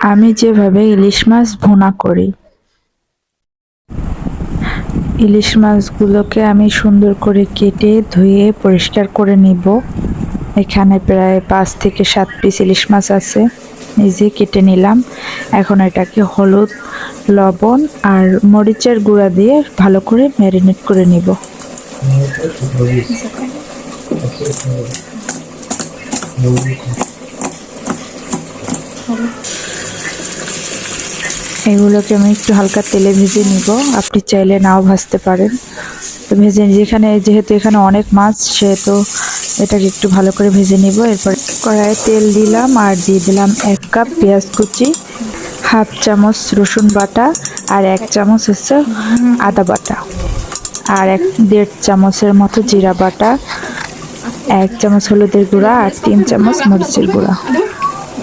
আমি যেভাবে ইলিশ মাছ ভুনা করি, ইলিশ মাছগুলোকে আমি সুন্দর করে কেটে ধুয়ে পরিষ্কার করে নিব। এখানে প্রায় পাঁচ থেকে সাত পিস ইলিশ মাছ আছে, নিজে কেটে নিলাম। এখন এটাকে হলুদ, লবণ আর মরিচের গুঁড়া দিয়ে ভালো করে ম্যারিনেট করে নিব। এগুলোকে আমি একটু হালকা তেলে ভেজে নিব। আপনি চাইলে নাও ভাজতে পারেন। তো ভেজে যেখানে যেহেতু এখানে অনেক মাছ, সেহেতু এটাকে একটু ভালো করে ভেজে নিব। এরপর কড়াইয়ে তেল দিলাম আর দিয়ে দিলাম এক কাপ পেঁয়াজ কুচি, হাফ চামচ রসুন বাটা আর এক চামচ হচ্ছে আদা বাটা আর এক দেড় চামচের মতো জিরা বাটা, এক চামচ হলুদের গুঁড়া আর তিন চামচ মরিচের গুঁড়া।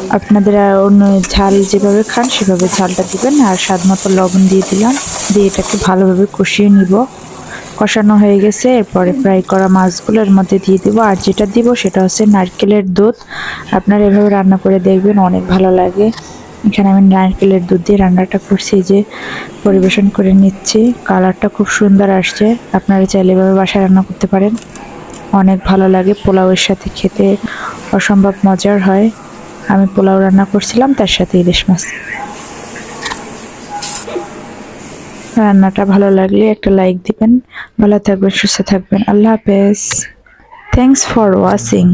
আপনাদের অন্য ঝাল যেভাবে খান সেভাবে ঝালটা দিবেন আর স্বাদ মতো লবণ দিয়ে দিলাম। দিয়ে এটাকে ভালোভাবে কষিয়ে নিব। কষানো হয়ে গেছে। এরপরে ফ্রাই করা মাছগুলো এর মধ্যে দিয়ে দিব। আর যেটা দিব সেটা হচ্ছে নারকেলের দুধ। আপনারা এভাবে রান্না করে দেখবেন, অনেক ভালো লাগে। এখানে আমি নারকেলের দুধ দিয়ে রান্নাটা করছি যে পরিবেশন করে নিচ্ছি। কালারটা খুব সুন্দর আসছে। আপনারা চাইলে এভাবে বাসায় রান্না করতে পারেন। অনেক ভালো লাগে পোলাওয়ের সাথে খেতে। অসম্ভব মজার হয়। আমি পোলাও রান্না করছিলাম, তার সাথে ইলিশ মাছ। রান্নাটা ভালো লাগলে একটা লাইক দিবেন। ভালো থাকবেন, সুস্থ থাকবেন। আল্লাহ হাফেজ। Thanks for watching